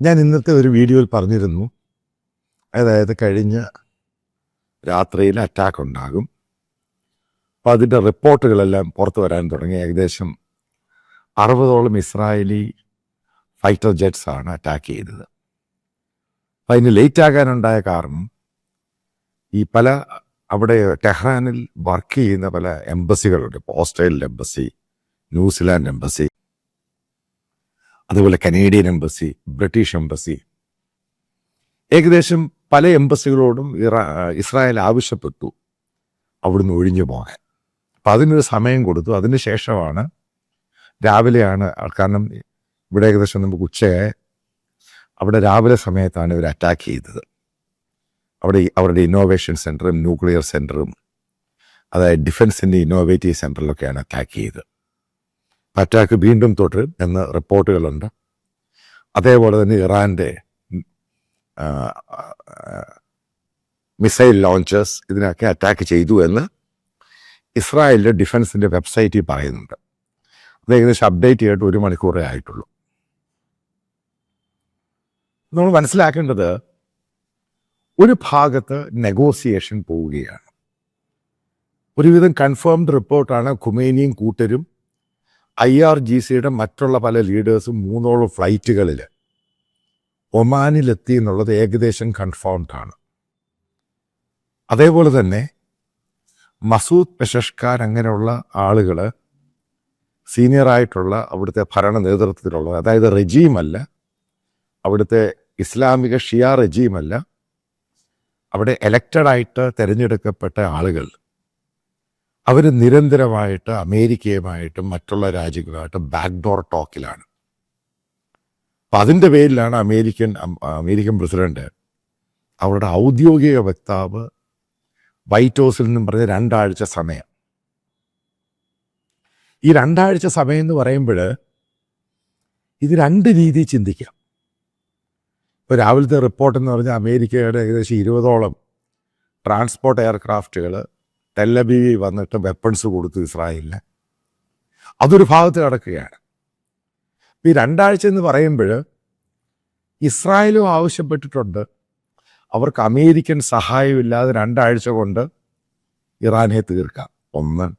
ഞാൻ ഇന്നത്തെ ഒരു വീഡിയോയിൽ പറഞ്ഞിരുന്നു. അതായത് കഴിഞ്ഞ രാത്രിയിൽ അറ്റാക്ക് ഉണ്ടാകും. അപ്പോൾ അതിന്റെ റിപ്പോർട്ടുകളെല്ലാം പുറത്തു വരാൻ തുടങ്ങി. ഏകദേശം അറുപതോളം ഇസ്രായേലി ഫൈറ്റർ ജെറ്റ്സ് ആണ് അറ്റാക്ക് ചെയ്തത്. അപ്പം അതിന് ലേറ്റ് ആകാനുണ്ടായ കാരണം ഈ പല അവിടെ ടെഹ്റാനിൽ വർക്ക് ചെയ്യുന്ന പല എംബസികളുണ്ട് ഇപ്പോൾ Australian embassy New Zealand embassy അതുപോലെ കനേഡിയൻ എംബസി ബ്രിട്ടീഷ് എംബസി. ഏകദേശം പല എംബസികളോടും ഇസ്രായേൽ ആവശ്യപ്പെട്ടു അവിടുന്ന് ഒഴിഞ്ഞു പോകാൻ. അപ്പം അതിനൊരു സമയം കൊടുത്തു. അതിന് ശേഷമാണ് രാവിലെയാണ് കാരണം ഇവിടെ ഏകദേശം നമുക്ക് ഉച്ചയായി. അവിടെ രാവിലെ സമയത്താണ് ഇവർ അറ്റാക്ക് ചെയ്തത്. അവിടെ അവരുടെ ഇന്നോവേഷൻ സെന്ററും ന്യൂക്ലിയർ സെന്ററും അതായത് ഡിഫൻസിന്റെ ഇന്നോവേറ്റീവ് സെന്ററിലൊക്കെയാണ് അറ്റാക്ക് ചെയ്തത്. അറ്റാക്ക് വീണ്ടും തുടരും എന്ന് റിപ്പോർട്ടുകളുണ്ട്. അതേപോലെ തന്നെ ഇറാന്റെ മിസൈൽ ലോഞ്ചേഴ്സ് ഇതിനൊക്കെ അറ്റാക്ക് ചെയ്തു എന്ന് ഇസ്രായേലിന്റെ ഡിഫൻസിന്റെ വെബ്സൈറ്റിൽ പറയുന്നുണ്ട്. അത് ഏകദേശം അപ്ഡേറ്റ് ചെയ്തിട്ട് ഒരു മണിക്കൂറേ ആയിട്ടുള്ളൂ. നമ്മൾ മനസ്സിലാക്കേണ്ടത് ഒരു ഭാഗത്ത് നെഗോസിയേഷൻ പോവുകയാണ്. ഒരുവിധം കൺഫേംഡ് റിപ്പോർട്ടാണ് ഖുമേനിയും കൂട്ടരും ഐ ആർ ജി സിയുടെ മറ്റുള്ള പല ലീഡേഴ്സും മൂന്നോളം ഫ്ലൈറ്റുകളിൽ ഒമാനിലെത്തി എന്നുള്ളത് ഏകദേശം കൺഫേംഡ് ആണ്. അതേപോലെ തന്നെ മസൂദ് പെഷഷ്കാർ അങ്ങനെയുള്ള ആളുകൾ സീനിയറായിട്ടുള്ള അവിടുത്തെ ഭരണ നേതൃത്വത്തിലുള്ള അതായത് റെജീമല്ല അവിടുത്തെ ഇസ്ലാമിക ഷിയ റെജീമല്ല അവിടെ എലക്റ്റഡായിട്ട് തിരഞ്ഞെടുക്കപ്പെട്ട ആളുകൾ. അവർ നിരന്തരമായിട്ട് അമേരിക്കയുമായിട്ടും മറ്റുള്ള രാജ്യങ്ങളുമായിട്ടും ബാക്ക്ഡോർ ടോക്കിലാണ് അപ്പം അതിന്റെ പേരിലാണ് അമേരിക്കൻ അമേരിക്കൻ പ്രസിഡന്റ് അവരുടെ ഔദ്യോഗിക വക്താവ് വൈറ്റ് ഹൗസിൽ നിന്നും പറഞ്ഞ രണ്ടാഴ്ച സമയം. ഈ രണ്ടാഴ്ച സമയം എന്ന് പറയുമ്പോൾ ഇത് രണ്ട് രീതിയിൽ ചിന്തിക്കാം. ഇപ്പോൾ രാവിലത്തെ റിപ്പോർട്ട് എന്ന് പറഞ്ഞാൽ അമേരിക്കയുടെ ഏകദേശം ഇരുപതോളം ട്രാൻസ്പോർട്ട് എയർക്രാഫ്റ്റുകൾ ടെല്ലബീവി വന്നിട്ട് വെപ്പൺസ് കൊടുത്തു ഇസ്രായേലിന്. അതൊരു ഭാഗത്ത് കിടക്കുകയാണ് ഈ രണ്ടാഴ്ച എന്ന് പറയുമ്പോൾ ഇസ്രായേലും ആവശ്യപ്പെട്ടിട്ടുണ്ട്. അവർക്ക് അമേരിക്കൻ സഹായമില്ലാതെ രണ്ടാഴ്ച കൊണ്ട് ഇറാനെ തീർക്കാം. ഒന്ന്.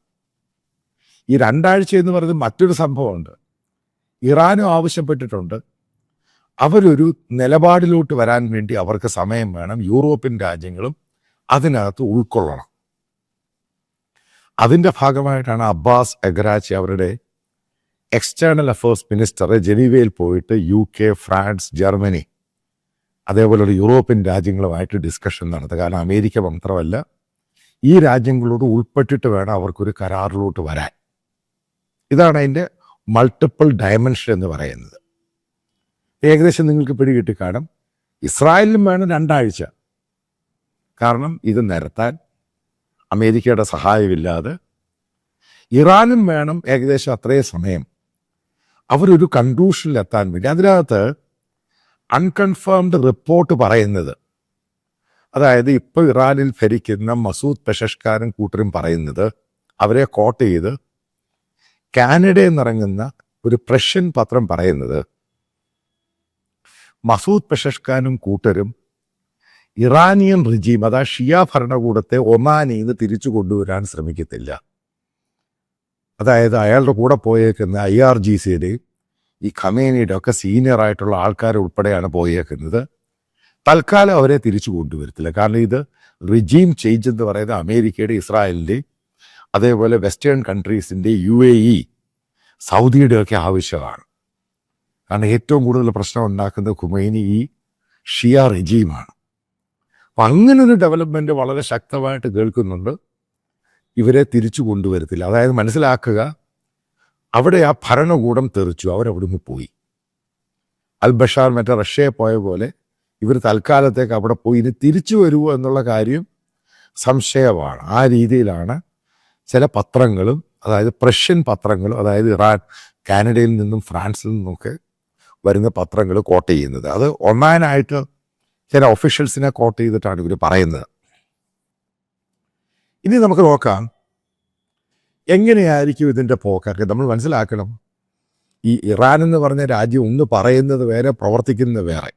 ഈ രണ്ടാഴ്ച എന്ന് പറയുന്നത് മറ്റൊരു സംഭവമുണ്ട്. ഇറാനും ആവശ്യപ്പെട്ടിട്ടുണ്ട്. അവരൊരു നിലപാടിലോട്ട് വരാൻ വേണ്ടി അവർക്ക് സമയം വേണം. യൂറോപ്യൻ രാജ്യങ്ങളും അതിനകത്ത് ഉൾക്കൊള്ളണം. അതിന്റെ ഭാഗമായിട്ടാണ് അബ്ബാസ് എഗ്രാച്ചി അവരുടെ എക്സ്റ്റേണൽ അഫേഴ്സ് മിനിസ്റ്റർ ജനീവയിൽ പോയിട്ട് യു കെ ഫ്രാൻസ് ജർമ്മനി അതേപോലെയുള്ള യൂറോപ്യൻ രാജ്യങ്ങളുമായിട്ട് ഡിസ്കഷൻ നടത്തുക. കാരണം അമേരിക്ക മാത്രമല്ല ഈ രാജ്യങ്ങളോട് ഉൾപ്പെട്ടിട്ട് വേണം അവർക്കൊരു കരാറിലോട്ട് വരാൻ. ഇതാണ് അതിന്റെ മൾട്ടിപ്പിൾ ഡയമെൻഷൻ എന്ന് പറയുന്നത്. ഏകദേശം നിങ്ങൾക്ക് പിടികിട്ടി കാണും ഇസ്രായേലിനും വേണം രണ്ടാഴ്ച. കാരണം ഇത് നിരത്താൻ അമേരിക്കയുടെ സഹായമില്ലാതെ ഇറാനും വേണം ഏകദേശം അത്രയും സമയം. അവരൊരു കൺക്ലൂഷനിൽ എത്താൻ വേണ്ടി. അതിനകത്ത് അൺകൺഫേംഡ് റിപ്പോർട്ട് പറയുന്നത്. അതായത് ഇപ്പോൾ ഇറാനിൽ ഭരിക്കുന്ന മസൂദ് പെഷഷ്കാരും കൂട്ടരും പറയുന്നത് അവരെ കോട്ട് ചെയ്ത് കാനഡയിൽ നിറങ്ങുന്ന ഒരു പ്രഷ്യൻ പത്രം പറയുന്നത് മസൂദ് പെഷഷ്കാനും കൂട്ടരും ഇറാനിയൻ റിജീം അതാ ഷിയ ഭരണകൂടത്തെ ഒമാനിൽ നിന്ന് തിരിച്ചു കൊണ്ടുവരാൻ ശ്രമിക്കത്തില്ല. അതായത് അയാളുടെ കൂടെ പോയേക്കുന്ന ഐ ആർ ജി സിയുടെയും ഈ ഖമേനിയുടെ ഒക്കെ സീനിയർ ആയിട്ടുള്ള ആൾക്കാർ ഉൾപ്പെടെയാണ് പോയേക്കുന്നത്. തൽക്കാലം അവരെ തിരിച്ചു കൊണ്ടുവരത്തില്ല. കാരണം ഇത് റിജീം ചേഞ്ച് എന്ന് പറയുന്നത് അമേരിക്കയുടെ ഇസ്രായേലിന്റെ അതേപോലെ വെസ്റ്റേൺ കൺട്രീസിന്റെ യു എ ഇ സൗദിയുടെയൊക്കെ ആവശ്യമാണ്. കാരണം ഏറ്റവും കൂടുതൽ പ്രശ്നം ഉണ്ടാക്കുന്നത് ഖുമൈനി ഈ ഷിയ റിജീമാണ് അപ്പം അങ്ങനൊരു ഡെവലപ്മെന്റ് വളരെ ശക്തമായിട്ട് കേൾക്കുന്നുണ്ട്. ഇവരെ തിരിച്ചു കൊണ്ടുവരത്തില്ല. അതായത് മനസ്സിലാക്കുക അവിടെ ആ ഭരണകൂടം തെറിച്ചു. അവരവിടുന്ന് പോയി. അൽ ബഷാർ മറ്റേ റഷ്യയെ പോയ പോലെ ഇവർ തൽക്കാലത്തേക്ക് അവിടെ പോയി. ഇനി തിരിച്ചു വരുമോ എന്നുള്ള കാര്യം സംശയമാണ്. ആ രീതിയിലാണ് ചില പത്രങ്ങളും അതായത് പ്രഷ്യൻ പത്രങ്ങളും അതായത് ഇറാൻ കാനഡയിൽ നിന്നും ഫ്രാൻസിൽ നിന്നുമൊക്കെ വരുന്ന പത്രങ്ങൾ കോട്ട് ചെയ്യുന്നത്. അത് ഒന്നാനായിട്ട് ചില ഒഫീഷ്യൽസിനെ കോട്ട് ചെയ്തിട്ടാണ് ഇവർ പറയുന്നത്. ഇനി നമുക്ക് നോക്കാം എങ്ങനെയായിരിക്കും ഇതിന്റെ പോക്കൊക്കെ നമ്മൾ മനസ്സിലാക്കണം. ഈ ഇറാൻ എന്ന് പറഞ്ഞ രാജ്യം ഒന്ന് പറയുന്നത് വേറെ പ്രവർത്തിക്കുന്നത് വേറെ.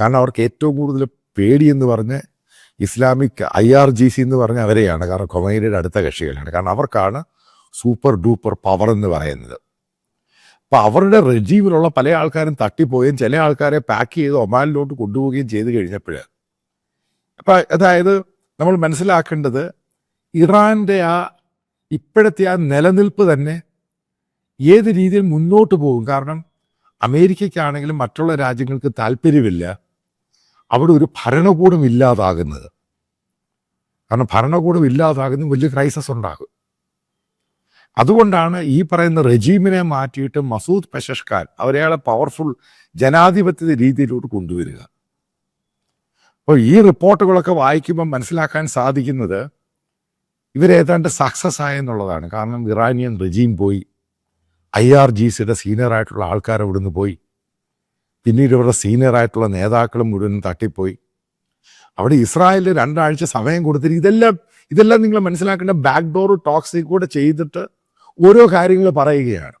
കാരണം അവർക്ക് ഏറ്റവും കൂടുതൽ പേടിയെന്ന് പറഞ്ഞ് Islamic I R G C എന്ന് പറഞ്ഞ അവരെയാണ്. കാരണം കൊമൈനയുടെ അടുത്ത കക്ഷികളാണ്. കാരണം അവർക്കാണ് സൂപ്പർ ഡൂപ്പർ പവർ എന്ന് പറയുന്നത്. അപ്പം അവരുടെ റെജീമിലുള്ള പല ആൾക്കാരും തട്ടിപ്പോവുകയും ചില ആൾക്കാരെ പാക്ക് ചെയ്ത് ഒമാനിലോട്ട് കൊണ്ടുപോവുകയും ചെയ്ത് കഴിഞ്ഞപ്പോൾ അപ്പോൾ അതായത് നമ്മൾ മനസ്സിലാക്കേണ്ടത് ഇറാന്റെ ആ ഇപ്പോഴത്തെ ആ നിലനിൽപ്പ് തന്നെ ഏത് രീതിയിൽ മുന്നോട്ട് പോകും? കാരണം അമേരിക്കയ്ക്കാണെങ്കിലും മറ്റുള്ള രാജ്യങ്ങൾക്ക് താല്പര്യമില്ല. അവിടെ ഒരു ഭരണകൂടം ഇല്ലാതാകുന്നത്. കാരണം ഭരണകൂടം ഇല്ലാതാകുന്ന വലിയ ക്രൈസിസ് ഉണ്ടാകും. അതുകൊണ്ടാണ് ഈ പറയുന്ന റെജീമിനെ മാറ്റിയിട്ട് മസൂദ് പെഷഷ്കാൻ അവരെയാളെ പവർഫുൾ ജനാധിപത്യ രീതിയിലോട്ട് കൊണ്ടുവരിക. അപ്പോൾ ഈ റിപ്പോർട്ടുകളൊക്കെ വായിക്കുമ്പോൾ മനസ്സിലാക്കാൻ സാധിക്കുന്നത് ഇവരേതാണ്ട് സക്സസ് ആയെന്നുള്ളതാണ് കാരണം ഇറാനിയൻ റെജീം പോയി. ഐ ആർ ജി സിയുടെ സീനിയറായിട്ടുള്ള ആൾക്കാർ ഇവിടുന്ന് പോയി. പിന്നീട് ഇവരുടെ സീനിയറായിട്ടുള്ള നേതാക്കളും മുഴുവൻ തട്ടിപ്പോയി. അവിടെ ഇസ്രായേലിൽ രണ്ടാഴ്ച സമയം കൊടുത്തിട്ട് ഇതെല്ലാം ഇതെല്ലാം നിങ്ങൾ മനസ്സിലാക്കേണ്ട ബാക്ക് ഡോർ ടോക്സിൽ കൂടെ ചെയ്തിട്ട് ഓരോ കാര്യങ്ങൾ പറയുകയാണ്.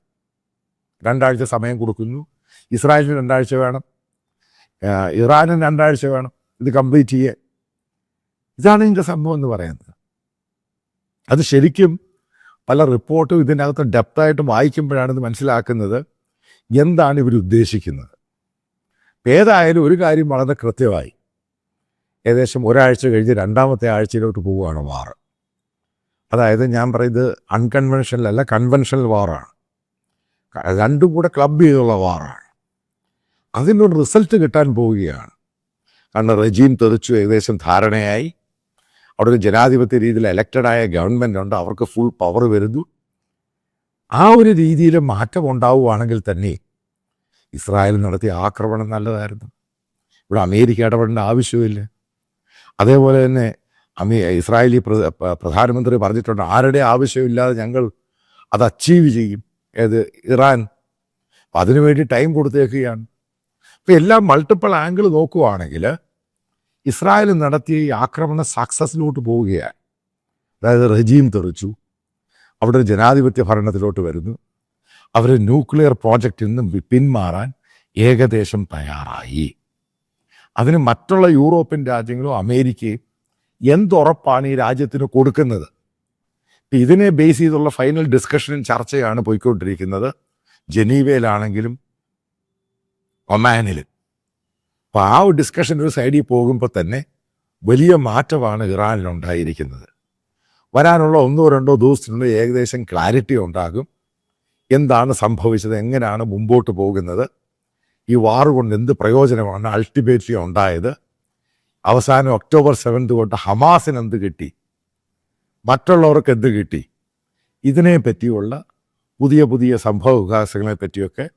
രണ്ടാഴ്ച സമയം കൊടുക്കുന്നു. ഇസ്രായേലിന് രണ്ടാഴ്ച വേണം. ഇറാനും രണ്ടാഴ്ച വേണം. ഇത് കംപ്ലീറ്റ് ചെയ്യേ. ഇതാണ് ഇതിന്റെ സംഭവം എന്ന് പറയുന്നത്. അത് ശരിക്കും പല റിപ്പോർട്ടും ഇതിനകത്ത് ഡെപ്തായിട്ട് വായിക്കുമ്പോഴാണ് ഇത് മനസ്സിലാക്കുന്നത് എന്താണ് ഇവർ ഉദ്ദേശിക്കുന്നത്. ഏതായാലും ഒരു കാര്യം വളരെ കൃത്യമായി. ഏകദേശം ഒരാഴ്ച കഴിഞ്ഞ് രണ്ടാമത്തെ ആഴ്ചയിലോട്ട് പോവുകയാണ് വാർ. അതായത് ഞാൻ പറയുന്നത് അൺകൺവെൻഷനൽ അല്ല കൺവെൻഷണൽ വാറാണ് രണ്ടും കൂടെ ക്ലബ് ചെയ്തുള്ള വാറാണ് അതിനൊരു റിസൾട്ട് കിട്ടാൻ പോവുകയാണ്. കാരണം റെജീം തെറിച്ചു ഏകദേശം ധാരണയായി. അവിടെ ഒരു ജനാധിപത്യ രീതിയിൽ എലക്റ്റഡായ ഗവൺമെന്റ് ഉണ്ട് അവർക്ക് ഫുൾ പവർ വരുന്നു. ആ ഒരു രീതിയിൽ മാറ്റം ഉണ്ടാവുകയാണെങ്കിൽ തന്നെ ഇസ്രായേൽ നടത്തിയ ആക്രമണം നല്ലതായിരുന്നു. ഇവിടെ അമേരിക്ക ഇടപെടേണ്ട ആവശ്യമില്ല അതേപോലെ തന്നെ അമേ ഇസ്രായേലി പ്ര- പ്രധാനമന്ത്രി പറഞ്ഞിട്ടുണ്ട് ആരുടെ ആവശ്യമില്ലാതെ ഞങ്ങൾ അത് അച്ചീവ് ചെയ്യും. ഏത്? ഇറാൻ. അപ്പം അതിനുവേണ്ടി ടൈം കൊടുത്തേക്കുകയാണ്. അപ്പം എല്ലാം മൾട്ടിപ്പിൾ ആംഗിൾ നോക്കുവാണെങ്കിൽ ഇസ്രായേൽ നടത്തിയ ഈ ആക്രമണം സക്സസിലോട്ട് പോവുകയാണ്. അതായത് റെജീം തെറിച്ചു. അവിടെ ജനാധിപത്യ ഭരണത്തിലോട്ട് വരുന്നു. അവർ ന്യൂക്ലിയർ പ്രോജക്റ്റിൽ നിന്നും പിന്മാറാൻ ഏകദേശം തയ്യാറായി. അതിന് മറ്റുള്ള യൂറോപ്യൻ രാജ്യങ്ങളും അമേരിക്കയും എന്തുറപ്പാണ് ഈ രാജ്യത്തിന് കൊടുക്കുന്നത്? ഇതിനെ ബേസ് ചെയ്തുള്ള ഫൈനൽ ഡിസ്കഷനും ചർച്ചയാണ് പോയിക്കൊണ്ടിരിക്കുന്നത്. ജനീവയിലാണെങ്കിലും ഒമാനിലും. അപ്പോൾ ആ ഒരു ഡിസ്കഷൻ ഒരു സൈഡിൽ പോകുമ്പോൾ തന്നെ വലിയ മാറ്റമാണ് ഇറാനിലുണ്ടായിരിക്കുന്നത്. വരാനുള്ള ഒന്നോ രണ്ടോ ദിവസത്തിനുള്ളിൽ ഏകദേശം ക്ലാരിറ്റി ഉണ്ടാകും. എന്താണ് സംഭവിച്ചത്? എങ്ങനെയാണ് മുമ്പോട്ട് പോകുന്നത്? ഈ വാർ കൊണ്ട് എന്ത് പ്രയോജനമാണ് അൾട്ടിമേറ്റ്ലി ഉണ്ടായത്? അവസാനം ഒക്ടോബർ സെവൻത് കൊണ്ട് ഹമാസിന് എന്ത് കിട്ടി? മറ്റുള്ളവർക്ക് എന്ത് കിട്ടി? ഇതിനെ പറ്റിയുള്ള പുതിയ പുതിയ സംഭവ വികാസങ്ങളെ പറ്റിയൊക്കെ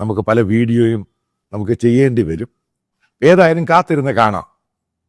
നമുക്ക് പല വീഡിയോയും നമുക്ക് ചെയ്യേണ്ടി വരും. ഏതായാലും കാത്തിരുന്ന് കാണാം.